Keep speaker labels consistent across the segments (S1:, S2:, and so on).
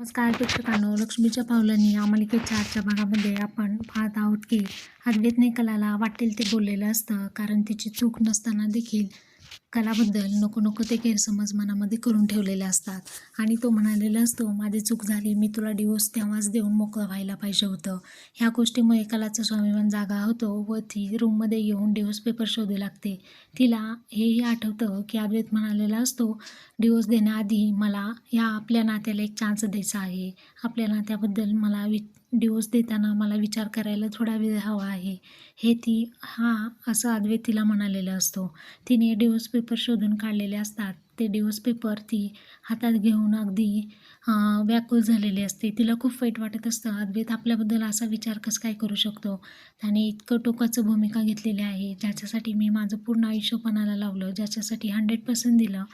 S1: नमस्कार प्रेक्षकांनो. लक्ष्मीच्या पावलांनी या मालिकेच्या आजच्या भागामध्ये आपण पाहत आहोत की अद्वैतने कलाला वाटेल ते बोललेलं असतं. कारण तिची चूक नसताना देखील कलाबद्दल नको नको ते गैरसमज मनामध्ये करून ठेवलेले असतात. आणि तो म्हणालेला असतो माझी चूक झाली मी तुला डिवोर्स तेव्हाच देऊन मोकळं व्हायला पाहिजे होतं. ह्या गोष्टीमुळे कलाचा स्वाभिमान जागा होतो व ती रूममध्ये येऊन डिवोर्स पेपर शोधू लागते. तिला हेही आठवतं की अद्वैत म्हणालेला असतो डिवोर्स देण्याआधी मला या आपल्या नात्याला एक चान्स द्यायचा आहे. आपल्या नात्याबद्दल मला वि डिवोर्स देताना मला विचार करायला थोडा वेळ हवा आहे. हे ती हा असं अद्वैत तिला म्हणालेलं असतो. तिने डिवोर्स पेपर शोधून काढलेले असतात. ते डिवोर्स पेपर ती हातात घेऊन अगदी व्याकुल व्याकुळ झालेली असते. तिला खूप वाईट वाटत असतं. अद्वैत आपल्याबद्दल असा विचार कसं काय करू शकतो? त्याने इतकं टोकाचं भूमिका घेतलेली आहे ज्याच्यासाठी मी माझं पूर्ण आयुष्यपणाला लावलं ज्याच्यासाठी हंड्रेड पर्सेंट दिलं.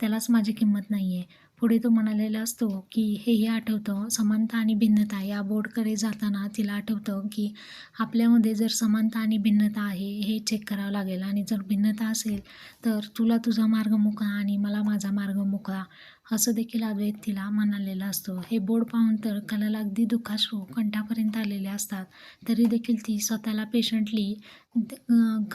S1: त्यालाच माझी किंमत नाही आहे पुढे तो म्हणालेला असतो की हेही आठवतं समानता आणि भिन्नता. या बोर्डकडे जाताना तिला आठवतं की आपल्यामध्ये जर समानता आणि भिन्नता आहे हे चेक करावं लागेल. आणि जर भिन्नता असेल तर तुला तुझा मार्ग मोकळा आणि मला माझा मार्ग मोकळा. असं देखील अद्वैत तिला म्हणालेला असतो. हे बोर्ड पाहून तर कलाला अगदी दुःखाश्रू कंठापर्यंत आलेले असतात. तरी देखील ती स्वतःला पेशंटली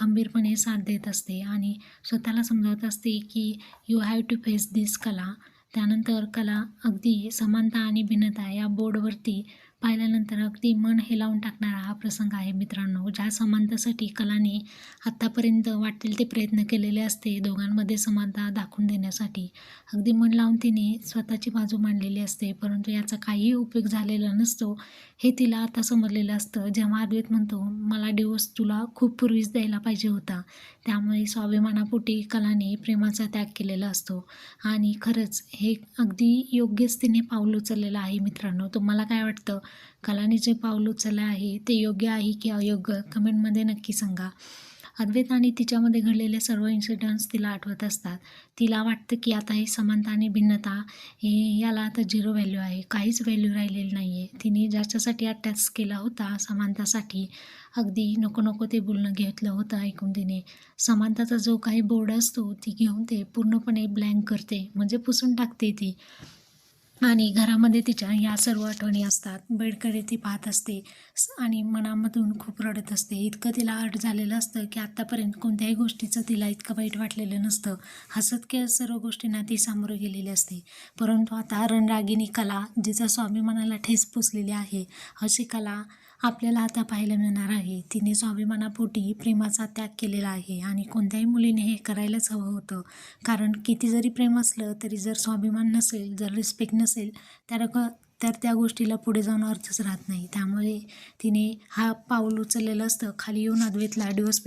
S1: गंभीरपणे साथ देत असते आणि स्वतःला समजावत असते की you have to face this Kala. त्यानंतर कला अगदी समानता आणि भिन्नता या बोर्डवरती पाहिल्यानंतर अगदी मन हेलावून टाकणारा हा प्रसंग आहे मित्रांनो ज्या समानतेसाठी कलाने आत्तापर्यंत वाटेल ते प्रयत्न केलेले असते दोघांमध्ये समानता दाखवून देण्यासाठी. अगदी मन लावून तिने स्वतःची बाजू मांडलेली असते परंतु याचा काहीही उपयोग झालेला नसतो हे तिला आता समजलेलं असतं. जेव्हा अद्वैत म्हणतो मला डिवोर्स तुला खूप पूर्वीच द्यायला पाहिजे होता त्यामुळे स्वाभिमानापोटी कलाने प्रेमाचा त्याग केलेला असतो. आणि खरंच हे अगदी योग्यच तिने पाऊल उचललेलं आहे मित्रांनो. तुम्हाला काय वाटतं? कलाने जे पाऊल उचललं आहे ते योग्य आहे की अयोग्य? कमेंटमध्ये नक्की सांगा. अद्वैत आणि तिच्यामध्ये घडलेले सर्व इन्सिडंट्स तिला आठवत असतात. तिला वाटतं की आता ही समानता आणि भिन्नता हे याला आता झिरो व्हॅल्यू आहे. काहीच व्हॅल्यू राहिलेली नाही आहे तिने ज्याच्यासाठी अटॅच केला होता समानतासाठी अगदी नको नको ते बोलणं घेतलं होतं ऐकून तिने. समानताचा जो काही बोर्ड असतो ती घेऊन ते पूर्णपणे ब्लँक करते. म्हणजे पुसून टाकते ती. आणि घरामध्ये तिच्या या सर्व आठवणी असतात. बेडकडे ती पाहत असते आणि मनामधून खूप रडत असते. इतकं तिला आर्ट झालेलं असतं की आत्तापर्यंत कोणत्याही गोष्टीचं तिला इतकं वाईट वाटलेलं नसतं. हसत खेळत सर्व गोष्टींना ती सामोरं गेलेली असते. परंतु आता रणरागिनी कला जिचा स्वाभिमानाला ठेस पोचलेली आहे अशी कला आपल्याला आता पाहायला मिळणार आहे. तिने स्वाभिमानापोटी प्रेमाचा त्याग केलेला आहे आणि कोणत्याही मुलीने हे करायलाच हवं होतं. कारण किती जरी प्रेम असलं तरी जर स्वाभिमान नसेल जर रिस्पेक्ट नसेल तर क तर त्या गोष्टीला पुढे जाऊन अर्थच राहत नाही. त्यामुळे तिने हा पाऊल उचललेलं असतं. खाली येऊन अद्वैतला डिवोर्स